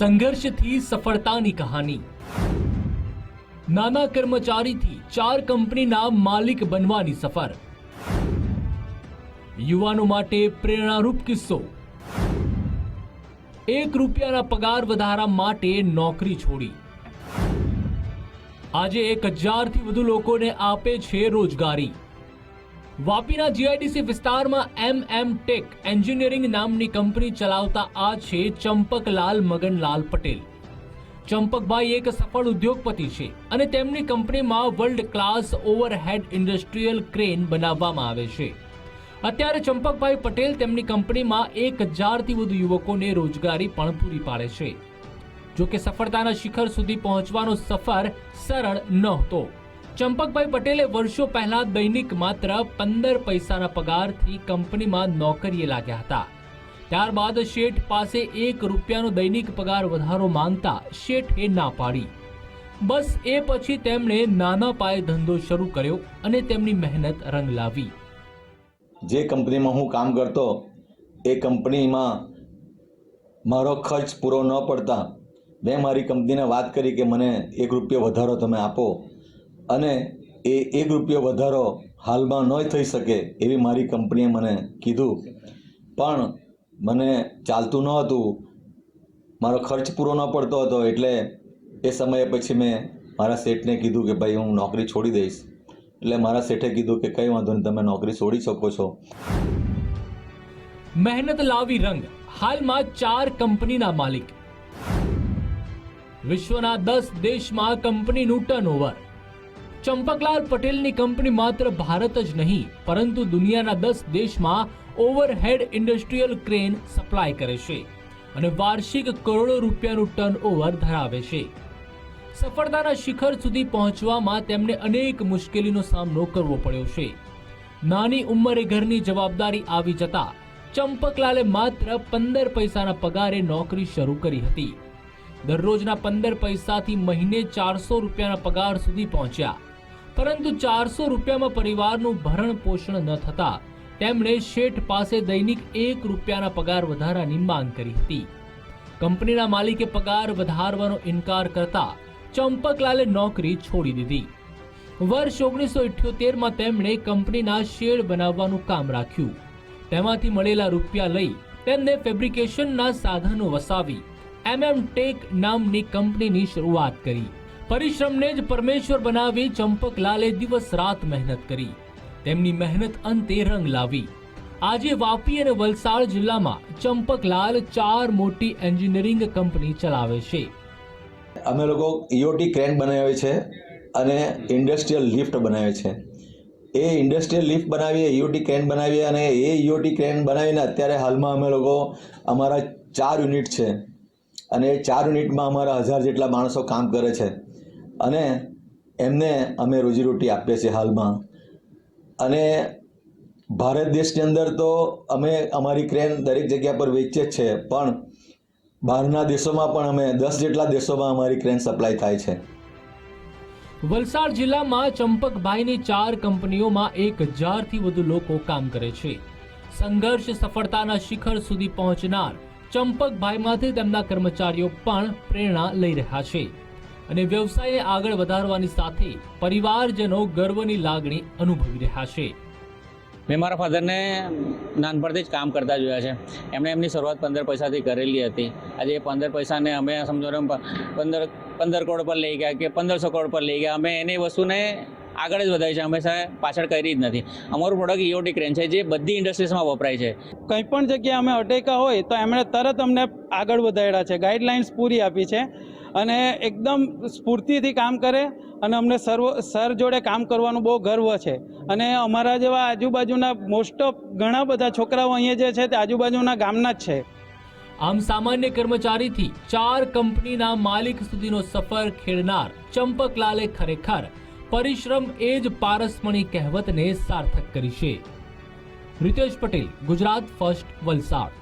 સંઘર્ષથી સફળતાની કહાની નાના કર્મચારીથી ચાર કંપનીના માલિક બનવાની સફર યુવાનો માટે પ્રેરણારૂપ કિસ્સો એક રૂપિયાના પગાર વધારા માટે નોકરી છોડી આજે એક હજારથી વધુ લોકોને આપે છે રોજગારી વાપીના જીઆઈડીસી વિસ્તારમાં એમ એમ ટેક એન્જિનિયરિંગ નામની કંપની ચલાવતા આ છે ચંપકલાલ મગનલાલ પટેલ. ચંપકભાઈ એક સફળ ઉદ્યોગપતિ છે અને તેમની કંપનીમાં world class overhead industrial crane બનાવવામાં આવે છે. અત્યારે ચંપકભાઈ પટેલ તેમની કંપનીમાં એક હજારથી વધુ યુવકોને રોજગારી પણ પૂરી પાડે છે. જો કે સફળતાના શિખર સુધી પહોંચવાનો સફર સરળ નહોતો. ચંપકભાઈ પટેલે વર્ષો પહેલા દૈનિક માત્ર પંદર પૈસાના પગારથી કંપનીમાં નોકરીએ લાગ્યા હતા. ત્યારબાદ શેઠ પાસે એક રૂપિયાનો દૈનિક પગાર વધારો માંગતા શેઠે ના પાડી. બસ એ પછી તેમણે નાના પાયે ધંધો શરૂ કર્યો અને તેમની મહેનત રંગ લાવી. જે કંપનીમાં હું કામ કરતો, એ કંપનીમાં મારો ખર્ચ પૂરો ન પડતા મેં મારી કંપનીને વાત કરી કે મને એક રૂપિયો વધારો તમે આપો. અને એ એક રૂપિયો વધારો હાલમાં ન થઈ શકે એવી મારી કંપનીએ મને કીધું. પણ મને ચાલતું ન હતું મારો ખર્ચ પૂરો ન પડતો હતો એટલે એ સમયે પછી મેં મારા શેઠને કીધું કે ભાઈ, હું નોકરી છોડી દઈશ. એટલે મારા શેઠે કીધું કે કંઈ વાંધો નહીં, તમે નોકરી છોડી શકો છો. મહેનત લાવી રંગ. હાલમાં ચાર કંપનીના માલિક. વિશ્વના દસ દેશમાં કંપનીનું ટર્નઓવર ચંપકલાલ પટેલની કંપની માત્ર ભારત જ નહીં, પરંતુ દુનિયાના દસ દેશમાં ઓવરહેડ ઇન્ડસ્ટ્રીયલ ક્રેન સપ્લાય કરે છે અને વાર્ષિક કરોડો રૂપિયાનું ટર્નઓવર ધરાવે છે. સફળતાના શિખર સુધી પહોંચવામાં તેમને અનેક મુશ્કેલીનો સામનો કરવો પડ્યો છે. નાની ઉંમરે ઘરની જવાબદારી આવી જતા ચંપકલાલે માત્ર પંદર પૈસાના પગારે નોકરી શરૂ કરી હતી. દરરોજના પંદર પૈસાથી મહિને ચારસો રૂપિયાના પગાર સુધી પહોંચ્યા. પરંતુ ચારસો રૂપિયામાં પરિવારનું ભરણ પોષણ ન થતા તેમણે શેઠ પાસે દૈનિક એક રૂપિયાના પગાર વધારાની માંગ કરી હતી. કંપનીના માલિકે પગાર વધારવાનો ઇનકાર કરતા ચંપકલાલે નોકરી છોડી દીધી. વર્ષ ઓગણીસો ઇઠ્યોતેરમાં તેમણે કંપનીના શેડ બનાવવાનું કામ રાખ્યું. તેમાંથી મળેલા રૂપિયા લઈ તેમને ફેબ્રિકેશનના સાધનો વસાવી એમએમ ટેક નામની કંપનીની શરૂઆત કરી. પરિશ્રમને જ પરમેશ્વર બનાવી ચંપકલાલે દિવસ રાત મહેનત કરી. તેમની મહેનત અંતે રંગ લાવી. આજે વાપી અને વલસાડ જિલ્લામાં ચંપકલાલ ચાર મોટી એન્જિનિયરિંગ કંપની ચલાવે છે. અમે લોકો ઈઓટી ક્રેન બનાવે છે અને ઇન્ડસ્ટ્રીયલ લિફ્ટ બનાવે છે. એ ઇન્ડસ્ટ્રીયલ લિફ્ટ બનાવીએ ઈઓટી ક્રેન બનાવીએ અને એ ઈઓટી ક્રેન બનાવીને અત્યારે હાલમાં અમે લોકો અમારા ચાર યુનિટ છે. અને એ ચાર યુનિટમાં અમારા હજાર જેટલા માણસો કામ કરે છે. અને એમને અમે રોજીરોટી આપીએ છીએ હાલમાં. અને ભારત દેશની અંદર તો અમે અમારી ક્રેન દરેક જગ્યા પર વેચીએ જ છે, પણ બહારના દેશોમાં પણ અમે દસ જેટલા દેશોમાં અમારી ક્રેન સપ્લાય થાય છે. વલસાડ જિલ્લામાં ચંપકભાઈની ચાર કંપનીઓમાં એક હજારથી વધુ લોકો કામ કરે છે. સંઘર્ષ સફળતાના શિખર સુધી પહોંચનાર ચંપકભાઈમાંથી તેમના કર્મચારીઓ પણ પ્રેરણા લઈ રહ્યા છે. અને વ્યવસાયને આગળ વધારવાની સાથે પરિવારજનો ગર્વની લાગણી અનુભવી રહ્યા છે. મેં મારા ફાધરને નાનપણથી જ કામ કરતા જોયા છે. એમણે એમની શરૂઆત પંદર પૈસાથી કરેલી હતી. આજે એ પંદર પૈસાને અમે સમજો ને પંદર પંદર કરોડ પર લઈ ગયા કે પંદરસો કરોડ પર લઈ ગયા. અમે એની વસ્તુને આગળ જ વધારી છે. હંમેશા પાછળ કરી જ નથી. અમારું પ્રોડક્ટ ઇઓટી ક્રેન છે જે બધી ઇન્ડસ્ટ્રીઝમાં વપરાય છે. કંઈ પણ જગ્યાએ અમે અટેકા હોય તો એમણે તરત અમને આગળ વધાર્યા છે. ગાઈડલાઇન્સ પૂરી આપી છે. અને એકદમ સ્ફૂર્તિથી કામ કરે અને અમને સર્વ સર જોડે કામ કરવાનું બહુ ગર્વ છે. અને અમારા જેવા આજુબાજુના મોસ્ટ ઓફ ઘણા બધા છોકરાઓ અહીંયા જે છે તે આજુબાજુના ગામના જ છે. આમ સામાન્ય કર્મચારીથી ચાર કંપનીના માલિક સુધીનો સફર ખેડનાર ચંપકલાલે ખરેખર પરિશ્રમ એ જ પારસમણી કહેવતને સાર્થક કરી છે. રિતેશ પટેલ, ગુજરાત ફર્સ્ટ વલસાડ.